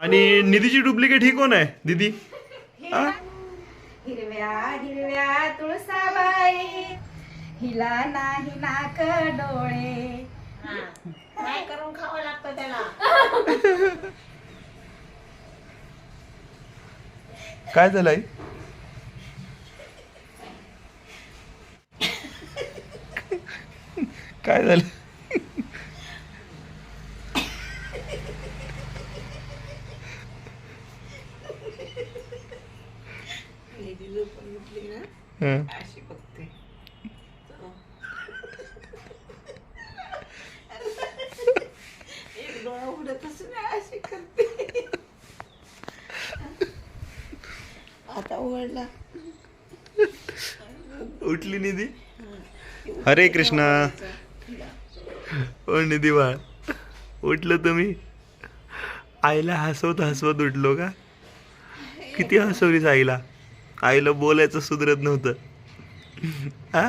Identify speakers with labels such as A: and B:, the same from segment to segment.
A: आणि निधीची डुप्लिकेट ही कोण आहे दीदी? हा?
B: हिरव्या हिरव्या तुळसाबाई. हिला नाही नाक डोळे.
C: काय करून खावं लागतं त्याला?
A: काय झालं आई? काय झालं? हं.
C: अशी बघते. एक डोळा उघडतच नाही अशी करते. आता उघडला.
A: उठली निधी. हरे कृष्णा. ओ निधी बाळ. उठलं तुम्ही आईला हसवत हसवत उठलो का? किती हसवलीस आईला? आईला बोलायचं सुधरत नव्हतं. हा?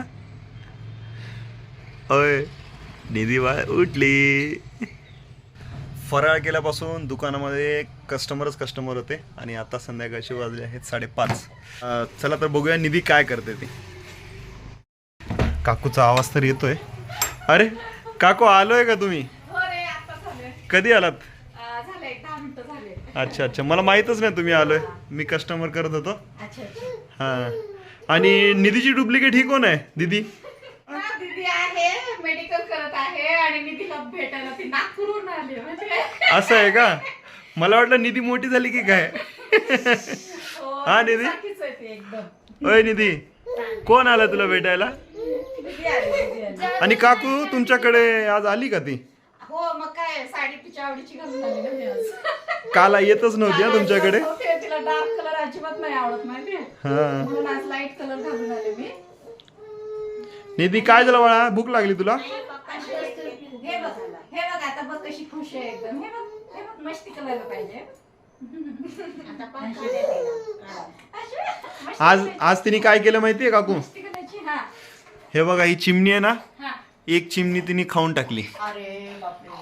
A: होय. निधी बाळ उठली. फराळ केल्यापासून दुकानामध्ये कस्टमरच कस्टमर होते आणि आता संध्याकाळचे वाजले आहेत साडेपाच. चला तर बघूया निधी काय करते ती. काकूचा आवाज तर येतोय. अरे काकू आलोय का तुम्ही?
B: हो रे आता झाले
A: कधी आलात
B: झाले दहा मिनिटं झाले
A: अच्छा अच्छा. मला माहीतच नाही तुम्ही आलोय. मी कस्टमर करत होतो.
B: अच्छा
A: हां. आणि निधीची डुप्लिकेट ही कोण आहे दीदी?
B: हा, दीदी आहे मेडिकल करत आहे आणि मी तिला भेटायला ती नागपूरहून आली म्हणजे.
A: असं आहे का? मला वाटलं निधी मोठी झाली की काय?
B: हो,
A: हा, दीदी?
B: सारखीच आहे ती एकदम.
A: ओय निधी. कोण आलं तुला भेटायला?
B: दीदी आली दीदी आली.
A: आणि काकू तुमच्याकडे आज आली का ती?
B: हो मग काय साडी तिच्या आवडीची घालून आली ना मी आज.
A: काल येतच नव्हती हा तुमच्याकडे?
B: होते, तिला डार्क कलर अजिबात नाही आवडत माहिती
A: हां.
B: म्हणून आज लाइट कलर घालून आले मी.
A: निधी काय झालं बाळा? भूक लागली तुला?
B: हे बघ हे बघ आता बघ कशी खुश आहे एकदम. हे बघ हे बघ मस्ती करायला पाहिजे.
C: आता पंखा दे तिला. हा.
B: अशी मस्ती
A: आज
B: करायची.
A: आज तिने काय केलं माहितीये काकू?
B: मस्ती करायची हा.
A: हे बघा ही चिमणी आहे ना?
B: हा.
A: एक चिमणी तिने खाऊन टाकली.
B: अरे बापरे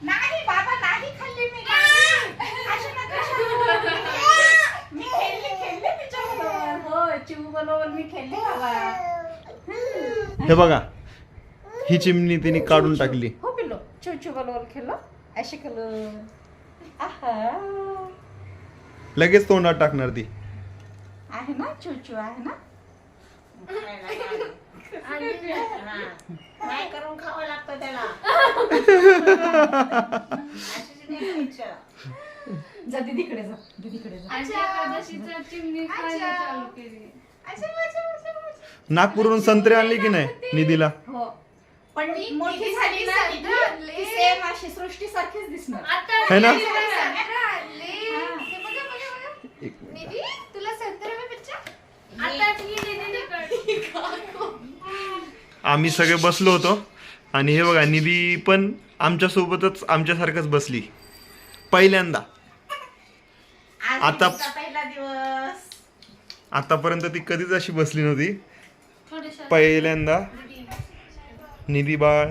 B: नाही बाबा नाही खाल्ली मी नाही. अशी नका शिकवू. मी खेळली खेळली तिच्याबरोबर हो चिऊ बरोबर मी खेळली बाबा.
A: हे बघा ही चिमणी तिने काढून टाकली.
B: हो पिल्लो. चिऊ चिऊ बरोबर खेळलो. अशी केलं. आहा.
A: लगेच तोंडात टाकणार ती.
B: आहे ना? चिऊ आहे ना.
C: काय करून खावं लागतं त्याला.
B: जा दीदीकडे जा दीदीकडे जा.
D: आजच्या एकादशीचा चिमणी खायला चालू केली.
A: नागपूरहून संत्रे आणली की नाही निधीला?
B: हो. पण
D: ती-
B: मोठी
D: ती
B: झाली ना
D: संत्री
B: दीदी,
D: आणली.
B: ती सेम अशी सृष्टी सारखीच दिसणार.
D: आता
A: है ना? एक मिनिट. आम्ही सगळे बसलो होतो. आणि हे बघा निधी पण आमच्या सोबतच आमच्यासारखंच बसली. पहिल्यांदा.
B: आज
A: आता-
B: पहिला दिवस.
A: आतापर्यंत ती कधीच अशी बसली नव्हती. पहिल्यांदा. निधी बाळ.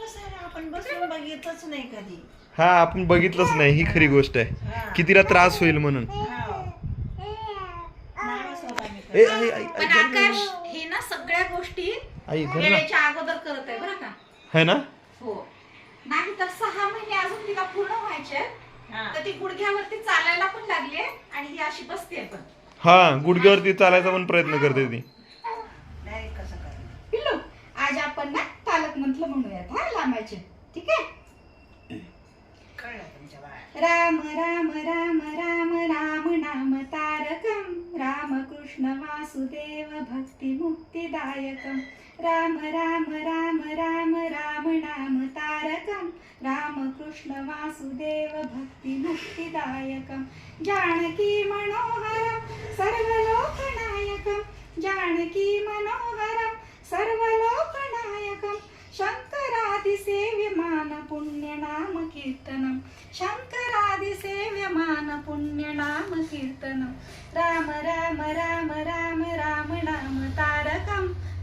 C: बसायला आपण बसून बघितच नाही कधी
A: हा आपण बघितलंच नाही. ही खरी गोष्ट आहे. की तिला त्रास होईल म्हणून.
C: हा.
B: हे ना सगळ्या गोष्टी अगोदर करत आहे बरं का?
A: है ना?
B: हो. नाही तर सहा महिने अजून तिला पूर्ण व्हायचे.
C: हा.
B: तर ती गुडघ्यावरती चालायला पण लागली आणि ही अशी बसते पण.
A: हा गुडघ्यावरती चालायचा पण प्रयत्न करते ती.
C: Direct कसं करणार?
B: पिल्लू आज आपण ना पालक मंत्र म्हणूयात हा लांबायचे. ठीक आहे?
C: कळलं तुमच्या बाळाला.
B: राम राम राम राम राम नाम तारकम. राम कृष्ण वासुदेव भक्ती मुक्तिदायकम राम राम राम राम राम नाम तारकम। राम कृष्ण वासुदेव भक्ती जानकी मनोहरं सर्वलोकनायकम। जानकी मनोहरं सर्वलोकनायकम। शङ्करादिसेव्यमान पुण्यनाम कीर्तन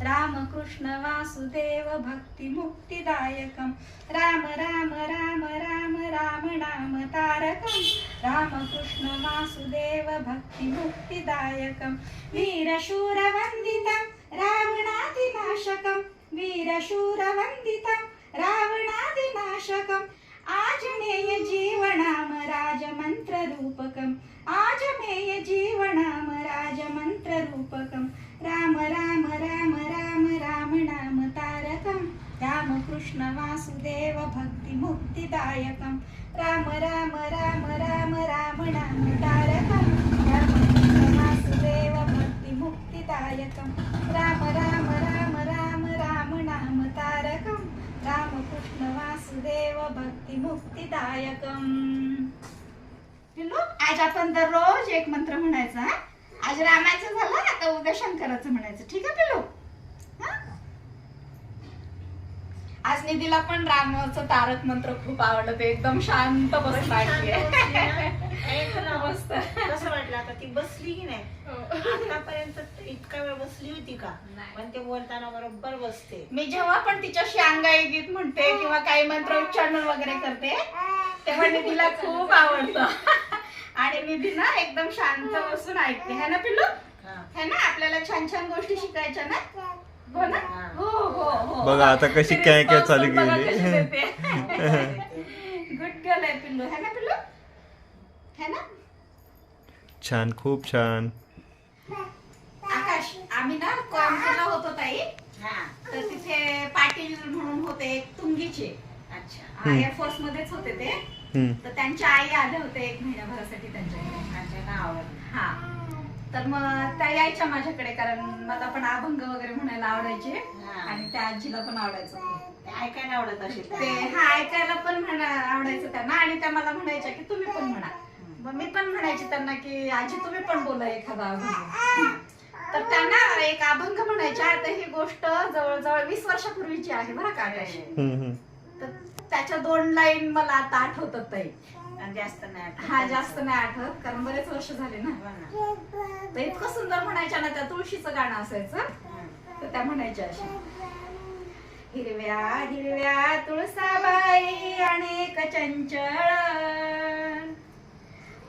B: रामकृष्ण वासुदेव भक्तिमुक्तिदायकं राम राम राम राम राम नाम तारकम। रामकृष्ण वासुदेव भक्ती वीरशूरवन्दितं रावणादिनाशकं वीरशूरवन्दितं रावणादिनाशकम्। आजनेय जीवनाम राजमन्त्ररूपकम् आजमेय जीवनाम राजमन्त्ररूपकं राम राम राम राम राम नाम तारकं रामकृष्ण वासुदेव भक्तिमुक्तिदायकं राम राम राम राम राम नाम तारकं रामकृष्ण वासुदेव भक्तिमुक्तिदायकं राम राम राम राम राम नाम तारकं रामकृष्ण वासुदेव भक्तिमुक्तिदायकं पिल्लू आज आपण दररोज एक मंत्र म्हणायचा? आज रामाचं झालं आता उद्या शंकराचं म्हणायचं. ठीक आहे पिल्लू? हा? आज निधीला पण रामाचं तारक मंत्र खूप आवडलं ते एकदम शांत बसला मस्त.
C: ती बसली की नाही? आतापर्यंत इतका वेळ बसली होती का? पण ते बोलताना बरोबर बसते.
B: मी जेव्हा पण तिच्याशी अंगाई गीत म्हणते किंवा काही मंत्र उच्चारण वगैरे करते तेव्हा निधीला खूप आवडतं. आणि निधी ना एकदम शांत बसून ऐकते. है ना पिल्लू?
C: हा.
B: है ना आपल्याला छान छान गोष्टी शिकायच्या ना? हो ना? हो. हो हो
A: बघा आता कशी काय काय चालू केली.
B: गुड गर्ल आहे पिल्लू. है ना पिल्लू? है ना?
A: छान खूप छान.
B: आकाश आम्ही ना कोयंबतूरला होतो ताई.
C: हा.
B: तर तिथे पाटील म्हणून होते एक तुंगीचे.
C: अच्छा.
B: एअरफोर्स मध्येच होते ते.
A: हम्म.
B: तर त्यांच्या आई आल्या होत्या एक महिन्याभरासाठी
C: माझ्या गावावर
B: हा. तर मग त्या यायच्या माझ्याकडे कारण मला पण अभंग वगैरे म्हणायला आवडायचे.
C: हा.
B: आणि त्या आजीला पण आवडायचं.
C: ते ऐकायला आवडत असेल.
B: ते हा ऐकायला पण म्हणा आवडायचं त्यांना. आणि त्या मला म्हणायच्या की तुम्ही पण म्हणा. मग मी पण म्हणायची त्यांना की आजी तुम्ही पण बोला एखादा अभंग तर त्यांना एक अभंग म्हणायच्या आता ही गोष्ट जवळजवळ वीस वर्षापूर्वीची आहे बरं का आकाश. तर त्याच्या दोन लाईन मला आता आठवतात ताई
C: जास्त नाही आठवत.
B: हा जास्त नाही आठवत कारण बरेच वर्ष झाले ना
C: हो ना.
B: तर इतकं सुंदर म्हणायच्या ना त्या तुळशीचं गाणं असायचं. तर त्या म्हणायच्या अशा हिरव्या हिरव्या तुळसाबाई अनेक चंचळ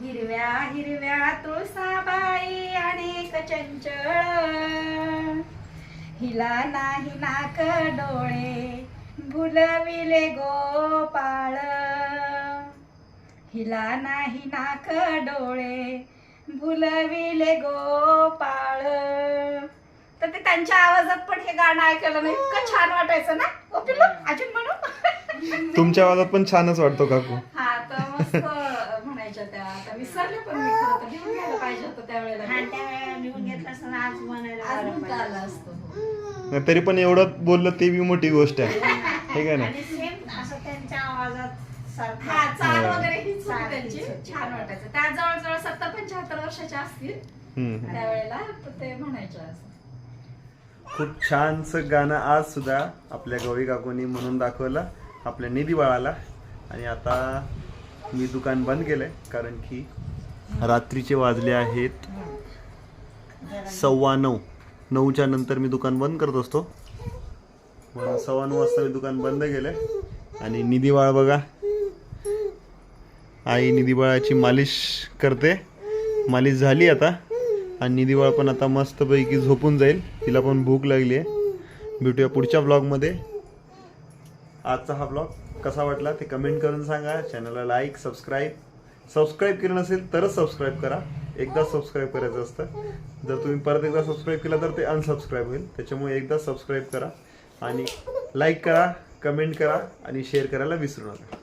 B: हिरव्या हिरव्या तुळसाबाई अनेक चंचळ. हिला नाही नाक डोळे भुलविले गोपाळ. हिला नाही नाक डोळे भुलविले गोपाळ. तर ते त्यांच्या आवाजात पण हे गाणं ऐकायला ना इतकं छान वाटायचं ना? ओ पिल्लू अजून म्हणू?
A: तुमच्या आवाजात पण छानच वाटतो काकू.
B: हा तर मस्त म्हणायच्या त्या. आता विसरले पण मी खरं तर लिहून घ्यायला पाहिजे होतं त्यावेळेला.
C: आज म्हणायला
B: आज
C: बरं
B: म्हणता आलं
C: पडलं.
B: असतं.
A: तरी पण एवढं बोललं ते बी मोठी गोष्ट आहे. हे काय ना?
C: आणि सेम असं त्यांच्या आवाजात सारखं
B: हा चाल
A: हा.
B: वगैरे हीच होती
C: चाल
B: त्यांची.
C: हीच होती.
B: छान वाटायचं. त्या जवळजवळ सत्तर पंच्याहत्तर वर्षाच्या असतील.
A: हम्म.
B: त्यावेळेला तर ते म्हणायच्या असं
A: खूप छानसं गाणं आज सुद्धा आपल्या गौरी काकूनी म्हणून दाखवलं आपल्या निधी बाळाला. आणि आता मी दुकान बंद केलंय कारण की रात्रीचे वाजले आहेत. सव्वा नऊ. नऊच्या नंतर मी दुकान बंद करत असतो. म्हणून सव्वा नऊ वाजता मी दुकान बंद केलंय. आणि निधी बाळ बघा. आई निधी बाळाची मालिश करते. मालिश झाली आता. आणि निधी बाळ पण आता मस्तपैकी झोपून जाईल. तिला पण भूक लागली आहे भेटूया पुढच्या ब्लॉगमध्ये आजचा हा ब्लॉग कसा वाटला ते कमेंट करून सांगा. चॅनलला लाईक सबस्क्राईब सबस्क्राईब केलं नसेल तरच सबस्क्राईब करा. एकदा सबस्क्राईब करायचं असतं. जर तुम्ही परत एकदा सबस्क्राईब केलं तर ते अनसबस्क्राईब होईल. त्याच्यामुळे एकदा सबस्क्राईब करा आणि लाईक करा कमेंट करा आणि शेअर करायला विसरू नका.